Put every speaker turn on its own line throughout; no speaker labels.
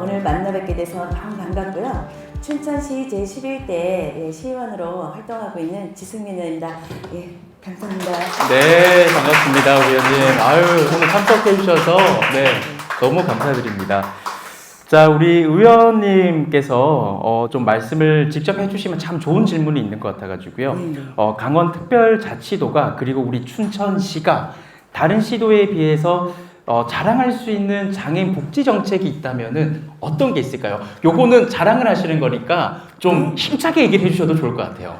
오늘 만나 뵙게 돼서 너무 반갑고요. 춘천시 제11대 시의원으로 활동하고 있는 지승민 의원입니다. 예, 감사합니다.
네, 반갑습니다, 우리 의원님. 아유, 오늘 참석해 주셔서 네, 너무 감사드립니다. 자, 우리 의원님께서 어, 좀 말씀을 직접 해주시면 참 좋은 질문이 있는 것 같아가지고요.
네.
어, 강원 특별자치도가 그리고 우리 춘천시가 다른 시도에 비해서 어, 자랑할 수 있는 장애인 복지 정책이 있다면은 어떤 게 있을까요? 요거는 자랑을 하시는 거니까 좀 힘차게 얘기를 해주셔도 좋을 것 같아요.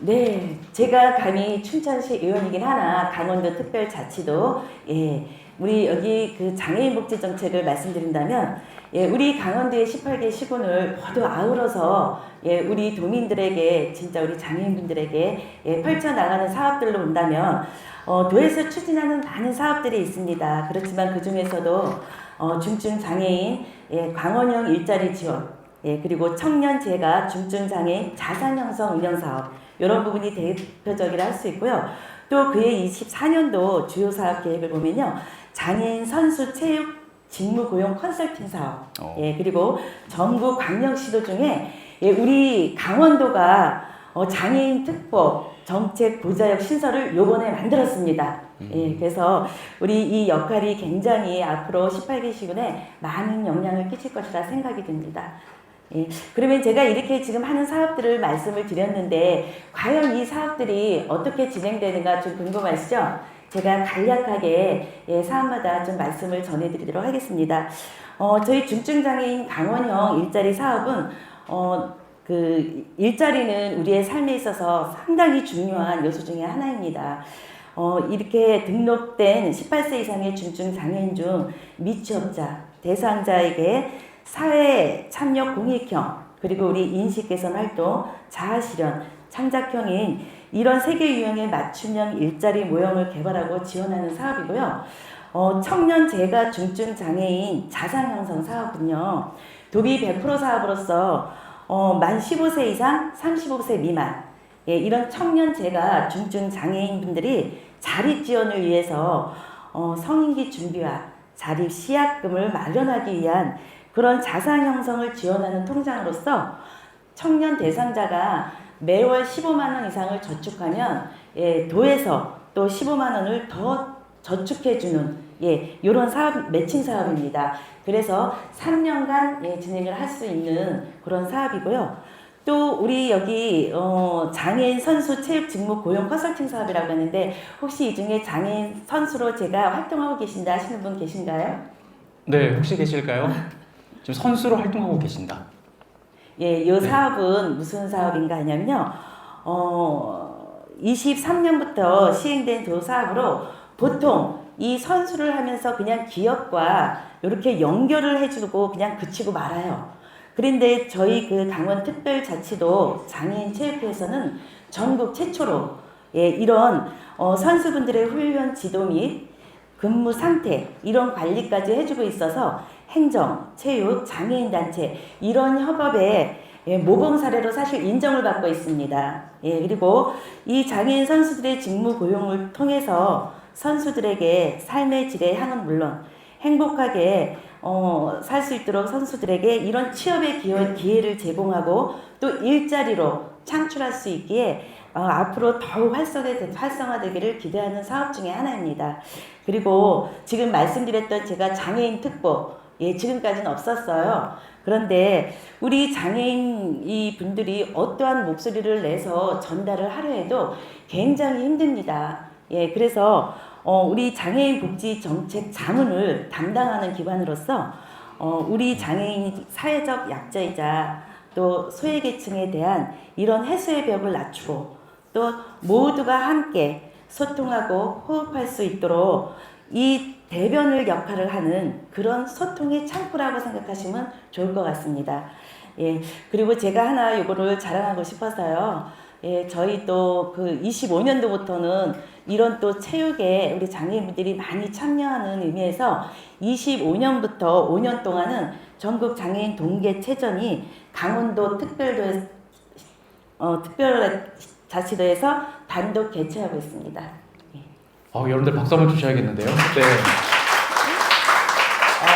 네, 제가 감히 춘천시 의원이긴 하나 강원도 특별자치도 예, 우리 여기 그 장애인 복지 정책을 말씀드린다면 예, 우리 강원도의 18개 시군을 모두 아우러서 예, 우리 도민들에게 진짜 우리 장애인분들에게 예, 펼쳐 나가는 사업들로 본다면 어, 도에서 추진하는 많은 사업들이 있습니다. 그렇지만 그 중에서도 어, 중증 장애인 예, 광원형 일자리 지원 예, 그리고 청년 재가 중증 장애인 자산 형성 운영 사업 이런 부분이 대표적이라 할 수 있고요. 또 그해 24년도 주요 사업 계획을 보면요. 장애인 선수 체육 직무 고용 컨설팅 사업.
어.
예, 그리고 전국 광역시도 중에 예, 우리 강원도가 어, 장애인 특보 정책 보좌역 신설을 요번에 만들었습니다. 예, 그래서 우리 이 역할이 굉장히 앞으로 18개 시군에 많은 영향을 끼칠 것이라 생각이 듭니다. 예, 그러면 제가 이렇게 지금 하는 사업들을 말씀을 드렸는데 과연 이 사업들이 어떻게 진행되는가 좀 궁금하시죠? 제가 간략하게 예, 사업마다 좀 말씀을 전해드리도록 하겠습니다. 어, 저희 중증장애인 강원형 일자리 사업은 어, 그 일자리는 우리의 삶에 있어서 상당히 중요한 요소 중에 하나입니다. 어, 이렇게 등록된 18세 이상의 중증 장애인 중 미취업자, 대상자에게 사회 참여 공익형, 그리고 우리 인식 개선 활동, 자아 실현, 창작형인 이런 세계 유형의 맞춤형 일자리 모형을 개발하고 지원하는 사업이고요. 어, 청년 재가 중증 장애인 자산 형성 사업은요. 도비 100% 사업으로서 어, 만 15세 이상, 35세 미만 예, 이런 청년 재가 중증 장애인 분들이 자립 지원을 위해서 어, 성인기 준비와 자립 시약금을 마련하기 위한 그런 자산 형성을 지원하는 통장으로서 청년 대상자가 매월 15만 원 이상을 저축하면 예, 도에서 또 15만 원을 더 저축해 주는 예, 이런 사업 매칭 사업입니다. 그래서 3년간 예, 진행을 할 수 있는 그런 사업이고요. 또 우리 여기 어, 장애인 선수 체육 직무 고용 컨설팅 사업이라고 하는데 혹시 이 중에 장애인 선수로 제가 활동하고 계신다 하시는 분 계신가요?
네, 혹시 계실까요? 지금 선수로 활동하고 계신다.
예, 이 사업은 무슨 사업인가 하냐면요. 어, 23년부터 시행된 조 사업으로 보통 이 선수를 하면서 그냥 기업과 이렇게 연결을 해주고 그냥 그치고 말아요. 그런데 저희 그 강원 특별자치도 장애인 체육회에서는 전국 최초로 예, 이런 어, 선수분들의 훈련 지도 및 근무 상태 이런 관리까지 해주고 있어서 행정, 체육, 장애인 단체 이런 협업에 예, 모범 사례로 사실 인정을 받고 있습니다. 예, 그리고 이 장애인 선수들의 직무 고용을 통해서 선수들에게 삶의 질의 향은 물론 행복하게 어, 살 수 있도록 선수들에게 이런 취업의 기회, 기회를 제공하고 또 일자리로 창출할 수 있기에 어, 앞으로 더욱 활성화, 활성화되기를 기대하는 사업 중에 하나입니다. 그리고 지금 말씀드렸던 제가 장애인 특보, 예, 지금까지는 없었어요. 그런데 우리 장애인 이 분들이 어떠한 목소리를 내서 전달을 하려 해도 굉장히 힘듭니다. 예, 그래서 어, 우리 장애인 복지 정책 자문을 담당하는 기관으로서 어, 우리 장애인 사회적 약자이자 또 소외계층에 대한 이런 해소의 벽을 낮추고 또 모두가 함께 소통하고 호흡할 수 있도록 이 대변을 역할을 하는 그런 소통의 창구라고 생각하시면 좋을 것 같습니다. 예, 그리고 제가 하나 요거를 자랑하고 싶어서요. 예, 저희 또 그 25년도부터는 이런 또 체육에 우리 장애인분들이 많이 참여하는 의미에서 25년부터 5년 동안은 전국 장애인 동계 체전이 강원도 특별도에 어, 특별자치도에서 단독 개최하고 있습니다. 예.
어, 여러분들 박수 한번 주셔야겠는데요. 네.
어,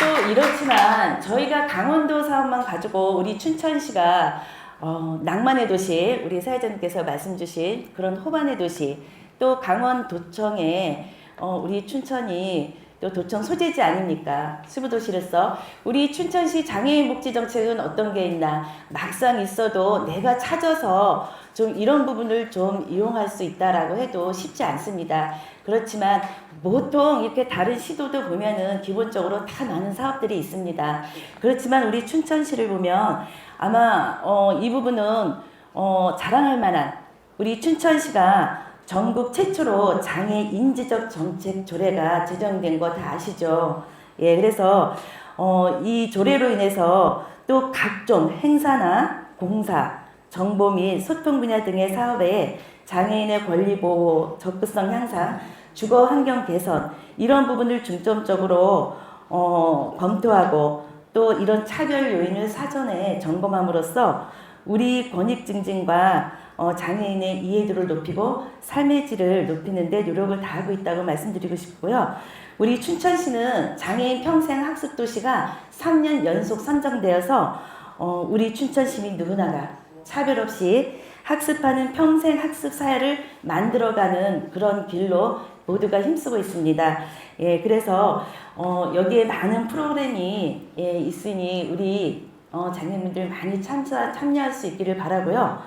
또 이렇지만 저희가 강원도 사업만 가지고 우리 춘천시가 어, 낭만의 도시 우리 사회자님께서 말씀 주신 그런 호반의 도시 또 강원도청에 어, 우리 춘천이 또 도청 소재지 아닙니까? 수부도시로서 우리 춘천시 장애인 복지 정책은 어떤 게 있나 막상 있어도 내가 찾아서 좀 이런 부분을 좀 이용할 수 있다라고 해도 쉽지 않습니다. 그렇지만 보통 이렇게 다른 시도도 보면은 기본적으로 다 많은 사업들이 있습니다. 그렇지만 우리 춘천시를 보면 아마 어, 이 부분은 어, 자랑할 만한 우리 춘천시가 전국 최초로 장애 인지적 정책 조례가 제정된 거 다 아시죠? 예, 그래서 어, 이 조례로 인해서 또 각종 행사나 공사, 정보 및 소통 분야 등의 사업에 장애인의 권리 보호, 접근성 향상, 주거 환경 개선 이런 부분을 중점적으로 어, 검토하고 또 이런 차별 요인을 사전에 점검함으로써 우리 권익 증진과 어, 장애인의 이해도를 높이고 삶의 질을 높이는 데 노력을 다하고 있다고 말씀드리고 싶고요. 우리 춘천시는 장애인 평생 학습 도시가 3년 연속 선정되어서 어, 우리 춘천 시민 누구나가 차별 없이 학습하는 평생 학습 사회를 만들어가는 그런 길로 모두가 힘쓰고 있습니다. 예, 그래서 어, 여기에 많은 프로그램이 예, 있으니 우리 어, 장애인분들 많이 참사, 참여할 수 있기를 바라고요.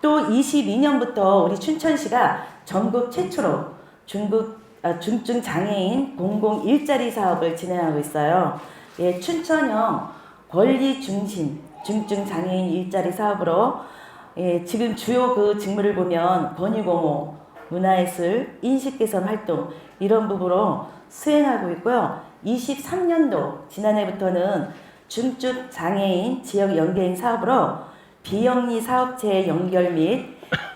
또 22년부터 우리 춘천시가 전국 최초로 중국 아, 중증 장애인 공공 일자리 사업을 진행하고 있어요. 예, 춘천형 권리 중심 중증 장애인 일자리 사업으로 예, 지금 주요 그 직무를 보면 권익공호, 문화예술, 인식개선 활동 이런 부분으로 수행하고 있고요. 23년도 지난해부터는 중증 장애인 지역 연계인 사업으로 비영리 사업체 연결 및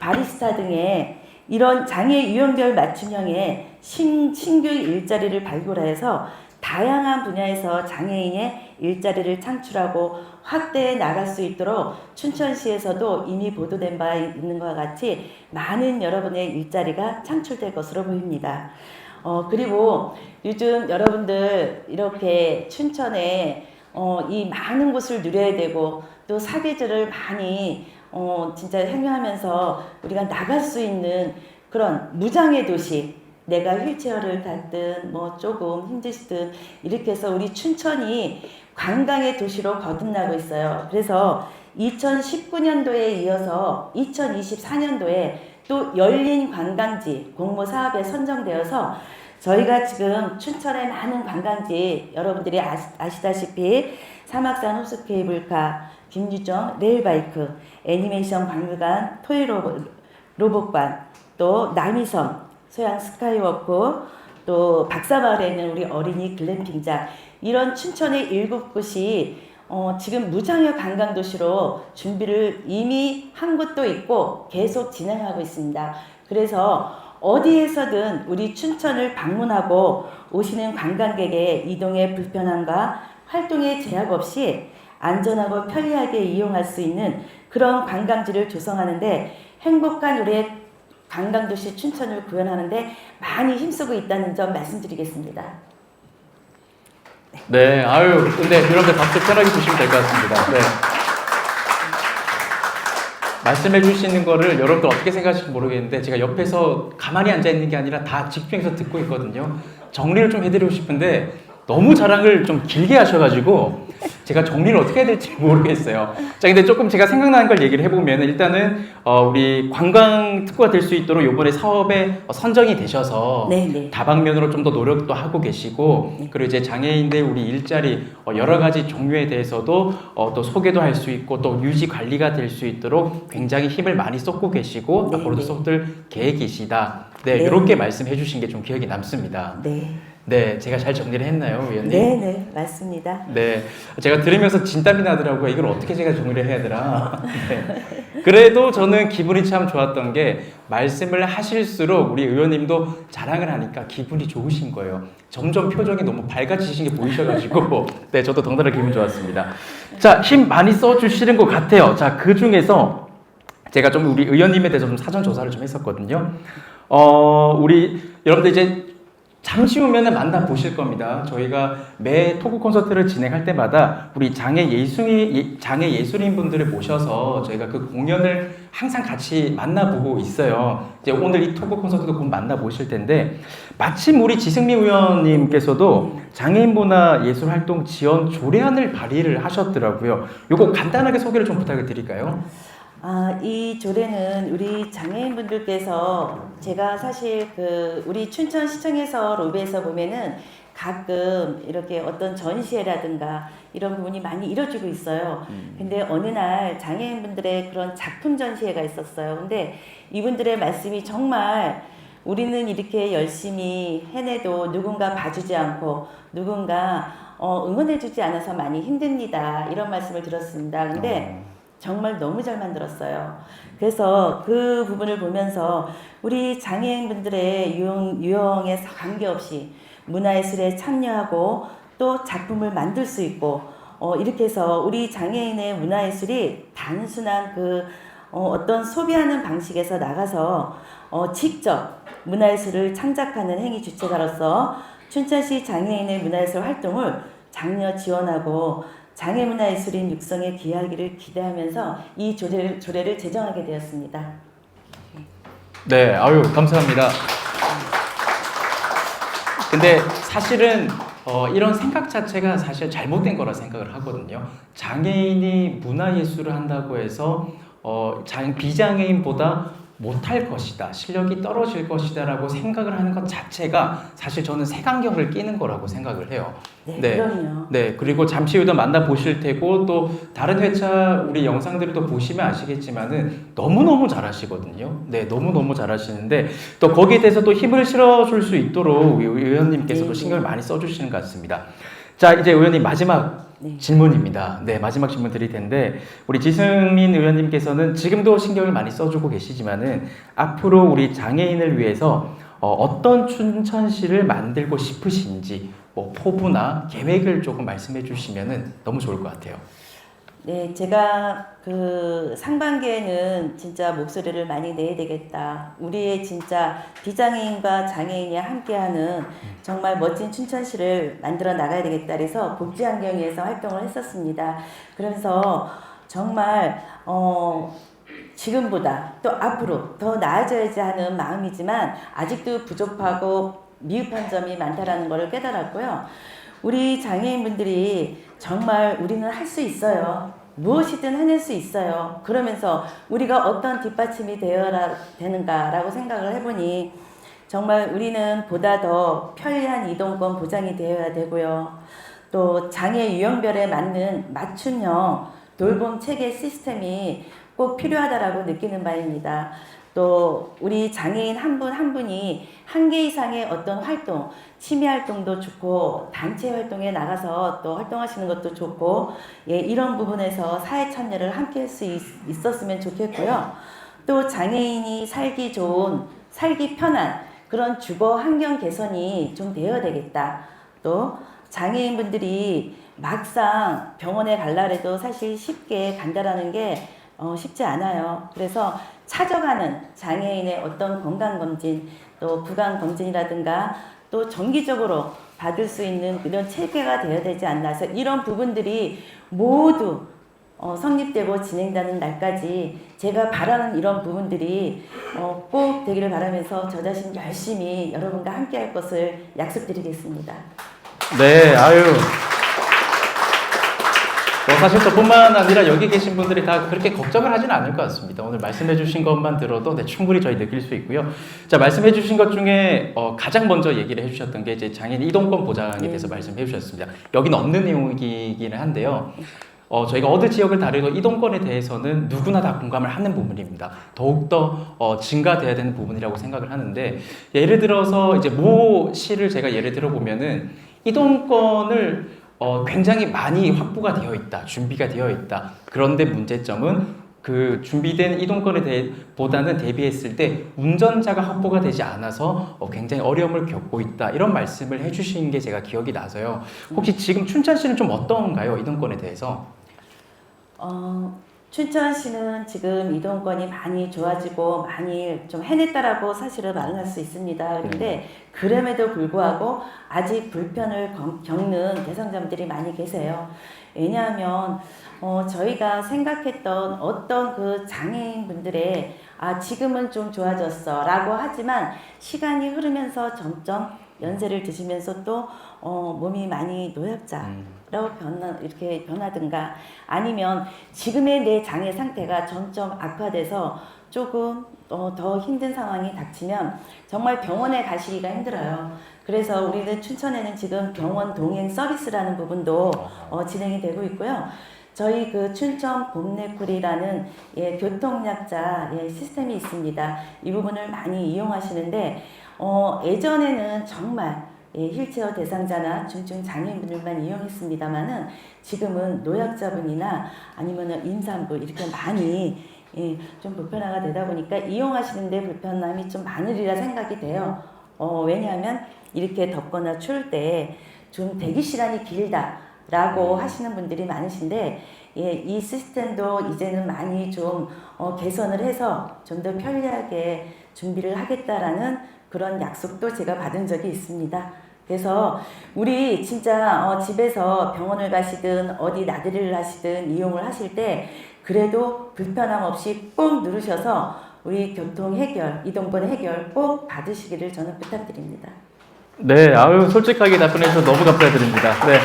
바리스타 등의 이런 장애 유형별 맞춤형의 신, 신규 일자리를 발굴해서 다양한 분야에서 장애인의 일자리를 창출하고 확대해 나갈 수 있도록 춘천시에서도 이미 보도된 바 있는 것과 같이 많은 여러분의 일자리가 창출될 것으로 보입니다. 어, 그리고 요즘 여러분들 이렇게 춘천에 어, 이 많은 곳을 누려야 되고 또 사계절을 많이 어, 진짜 행유하면서 우리가 나갈 수 있는 그런 무장의 도시 내가 휠체어를 탔든 뭐 조금 힘드시든 이렇게 해서 우리 춘천이 관광의 도시로 거듭나고 있어요. 그래서 2019년도에 이어서 2024년도에 또 열린 관광지 공모 사업에 선정되어서 저희가 지금 춘천의 많은 관광지 여러분들이 아시, 아시다시피 사막산 호수 케이블카, 김유정 레일바이크, 애니메이션 박물관, 토이 로봇, 로봇관, 또 남이섬, 소양 스카이워크, 또 박사마을에 있는 우리 어린이 글램핑장 이런 춘천의 일곱 곳이 어, 지금 무장의 관광도시로 준비를 이미 한 곳도 있고 계속 진행하고 있습니다. 그래서 어디에서든 우리 춘천을 방문하고 오시는 관광객의 이동의 불편함과 활동의 제약 없이 안전하고 편리하게 이용할 수 있는 그런 관광지를 조성하는데 행복한 우리의 관광도시 춘천을 구현하는데 많이 힘쓰고 있다는 점 말씀드리겠습니다.
네, 아유, 근데 여러분들 박수 편하게 주시면 될 것 같습니다. 네. 말씀해 주시는 거를 여러분들 어떻게 생각하실지 모르겠는데 제가 옆에서 가만히 앉아 있는 게 아니라 다 집중해서 듣고 있거든요. 정리를 좀 해드리고 싶은데 너무 자랑을 좀 길게 하셔가지고 제가 정리를 어떻게 해야 될지 모르겠어요. 자, 근데 조금 제가 생각나는 걸 얘기를 해보면 일단은 어, 우리 관광 특구가 될 수 있도록 이번에 사업에 어, 선정이 되셔서
네, 네.
다방면으로 좀 더 노력도 하고 계시고 그리고 이제 장애인들 우리 일자리 어, 여러 가지 종류에 대해서도 어, 또 소개도 할 수 있고 또 유지 관리가 될 수 있도록 굉장히 힘을 많이 쏟고 계시고
네,
앞으로도
네.
쏟을 계획이시다. 네,
네.
이렇게 말씀해 주신 게 좀 기억이 남습니다.
네.
네, 제가 잘 정리를 했나요, 위원님?
네, 네, 맞습니다.
네, 제가 들으면서 진땀이 나더라고요. 이걸 어떻게 제가 정리를 해야 되나. 네. 그래도 저는 기분이 참 좋았던 게 말씀을 하실수록 우리 의원님도 자랑을 하니까 기분이 좋으신 거예요. 점점 표정이 너무 밝아지신 게 보이셔가지고 네, 저도 덩달아 기분 좋았습니다. 자, 힘 많이 써주시는 것 같아요. 자, 그 중에서 제가 좀 우리 의원님에 대해서 좀 사전 조사를 좀 했었거든요. 어, 우리 여러분들 이제 잠시 후면은 만나 보실 겁니다. 저희가 매 토크 콘서트를 진행할 때마다 우리 장애 예술인 예- 장애 예술인 분들을 모셔서 저희가 그 공연을 항상 같이 만나보고 있어요. 이제 오늘 이 토크 콘서트도 곧 만나 보실 텐데 마침 우리 지승미 의원님께서도 장애인 문화 예술 활동 지원 조례안을 발의를 하셨더라고요. 요거 간단하게 소개를 좀 부탁을 드릴까요?
아, 이 조례는 우리 장애인분들께서 제가 사실 그 우리 춘천시청에서 로비에서 보면은 가끔 이렇게 어떤 전시회라든가 이런 부분이 많이 이루어지고 있어요. 근데 어느 날 장애인분들의 그런 작품 전시회가 있었어요. 근데 이분들의 말씀이 정말 우리는 이렇게 열심히 해내도 누군가 봐주지 않고 누군가 어, 응원해주지 않아서 많이 힘듭니다. 이런 말씀을 들었습니다. 근데 정말 너무 잘 만들었어요. 그래서 그 부분을 보면서 우리 장애인분들의 유형, 유형에 관계없이 문화예술에 참여하고 또 작품을 만들 수 있고 어, 이렇게 해서 우리 장애인의 문화예술이 단순한 그 어, 어떤 소비하는 방식에서 나가서 어, 직접 문화예술을 창작하는 행위 주체자로서 춘천시 장애인의 문화예술 활동을 장려 지원하고 장애문화예술인 육성에 기여하기를 기대하면서 이 조례를, 조례를 제정하게 되었습니다.
네, 아유 감사합니다. 근데 사실은 어, 이런 생각 자체가 사실 잘못된 거라 생각을 하거든요. 장애인이 문화예술을 한다고 해서 어, 장, 비장애인보다 못할 것이다, 실력이 떨어질 것이다라고 생각을 하는 것 자체가 사실 저는 색안경을 끼는 거라고 생각을 해요.
네,
네.
그럼요.
네, 그리고 잠시 후에 도 만나 보실 테고 또 다른 회차 우리 영상들을 또 보시면 아시겠지만은 너무너무 잘하시거든요. 네, 너무너무 잘하시는데 또 거기에 대해서 또 힘을 실어줄 수 있도록 우리 의원님께서도
네.
신경을 많이 써주시는 것 같습니다. 자, 이제 의원님 마지막
네.
질문입니다. 네, 마지막 질문 드릴 텐데 우리 지승민 의원님께서는 지금도 신경을 많이 써주고 계시지만은 앞으로 우리 장애인을 위해서 어, 어떤 춘천시를 만들고 싶으신지 뭐 포부나 계획을 조금 말씀해 주시면은 너무 좋을 것 같아요.
네, 제가 그 상반기에는 진짜 목소리를 많이 내야 되겠다. 우리의 진짜 비장애인과 장애인이 함께하는 정말 멋진 춘천시를 만들어 나가야 되겠다. 그래서 복지환경위에서 활동을 했었습니다. 그러면서 정말 어 지금보다 또 앞으로 더 나아져야지 하는 마음이지만 아직도 부족하고 미흡한 점이 많다라는 것을 깨달았고요. 우리 장애인분들이 정말 우리는 할 수 있어요. 무엇이든 해낼 수 있어요. 그러면서 우리가 어떤 뒷받침이 되어야 되는가라고 생각을 해보니 정말 우리는 보다 더 편리한 이동권 보장이 되어야 되고요. 또 장애 유형별에 맞는 맞춤형 돌봄 체계 시스템이 꼭 필요하다라고 느끼는 바입니다. 또 우리 장애인 한분한 분이 한 개 이상의 어떤 활동, 취미 활동도 좋고 단체 활동에 나가서 또 활동하시는 것도 좋고 예, 이런 부분에서 사회 참여를 함께 할 수 있었으면 좋겠고요. 또 장애인이 살기 좋은, 살기 편한 그런 주거 환경 개선이 좀 되어야 되겠다. 또 장애인분들이 막상 병원에 갈라 해도 사실 쉽게 간다라는 게 어, 쉽지 않아요. 그래서 찾아가는 장애인의 어떤 건강검진, 또 부강검진이라든가 또 정기적으로 받을 수 있는 이런 체계가 되어야 되지 않나 해서 이런 부분들이 모두 어, 성립되고 진행되는 날까지 제가 바라는 이런 부분들이 어, 꼭 되기를 바라면서 저 자신 열심히 여러분과 함께 할 것을 약속드리겠습니다.
네, 아유. 뭐 사실 저뿐만 아니라 여기 계신 분들이 다 그렇게 걱정을 하진 않을 것 같습니다. 오늘 말씀해 주신 것만 들어도 네, 충분히 저희 느낄 수 있고요. 자, 말씀해 주신 것 중에 어, 가장 먼저 얘기를 해 주셨던 게 이제 장애인 이동권 보장에 대해서 말씀해 주셨습니다. 여기는 없는 내용이기는 한데요. 어, 저희가 어느 지역을 다르고 이동권에 대해서는 누구나 다 공감을 하는 부분입니다. 더욱더 어, 증가돼야 되는 부분이라고 생각을 하는데 예를 들어서 이제 모 시를 제가 예를 들어 보면은 이동권을 어, 굉장히 많이 확보가 되어 있다, 준비가 되어 있다. 그런데 문제점은 그 준비된 이동권에 대해 보다는 대비했을 때 운전자가 확보가 되지 않아서 어, 굉장히 어려움을 겪고 있다 이런 말씀을 해주신 게 제가 기억이 나서요. 혹시 지금 춘천시는 좀 어떤가요 이동권에 대해서?
어, 춘천시는 지금 이동권이 많이 좋아지고 많이 좀 해냈다라고 사실을 말할 수 있습니다. 그런데 그럼에도 불구하고 아직 불편을 겪- 겪는 대상자분들이 많이 계세요. 왜냐하면 어, 저희가 생각했던 어떤 그 장애인분들의 아 지금은 좀 좋아졌어라고 하지만 시간이 흐르면서 점점 연세를 드시면서 또 어, 몸이 많이 노약자
음.
라고 변화 이렇게 변하든가 아니면 지금의 내 장애 상태가 점점 악화돼서 조금 어, 더 힘든 상황이 닥치면 정말 병원에 가시기가 힘들어요. 그래서 우리는 춘천에는 지금 병원 동행 서비스라는 부분도 어, 진행이 되고 있고요. 저희 그 춘천 봄내쿨이라는 예, 교통약자 예, 시스템이 있습니다. 이 부분을 많이 이용하시는데 어, 예전에는 정말 예, 휠체어 대상자나 중증 장애인분들만 이용했습니다만은 지금은 노약자분이나 아니면은 임산부 이렇게 많이 예, 좀 불편화가 되다 보니까 이용하시는데 불편함이 좀 많으리라 생각이 돼요. 어, 왜냐하면 이렇게 덥거나 추울 때 좀 대기 시간이 길다라고 하시는 분들이 많으신데 예, 이 시스템도 이제는 많이 좀 어, 개선을 해서 좀 더 편리하게 준비를 하겠다라는 그런 약속도 제가 받은 적이 있습니다. 그래서 우리 진짜 어, 집에서 병원을 가시든 어디 나들이를 하시든 이용을 하실 때 그래도 불편함 없이 꼭 누르셔서 우리 교통 해결, 이동권 해결 꼭 받으시기를 저는 부탁드립니다.
네, 아유 솔직하게 답변해서 너무 감사드립니다. 네.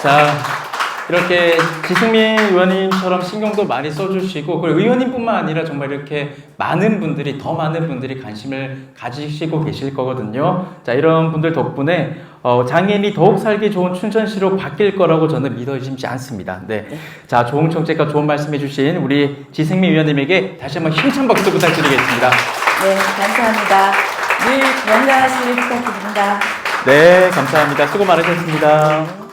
자, 이렇게 지승민 의원님처럼 신경도 많이 써주시고, 그리고 의원님뿐만 아니라 정말 이렇게 많은 분들이, 더 많은 분들이 관심을 가지시고 계실 거거든요. 자, 이런 분들 덕분에 어, 장애인이 더욱 살기 좋은 춘천시로 바뀔 거라고 저는 믿어지지 않습니다. 네. 자, 좋은 정책과 좋은 말씀해주신 우리 지승민 의원님에게 다시 한번 힘찬 박수 부탁드리겠습니다.
네, 감사합니다. 늘 건강하시길 부탁드립니다.
네, 감사합니다. 수고 많으셨습니다.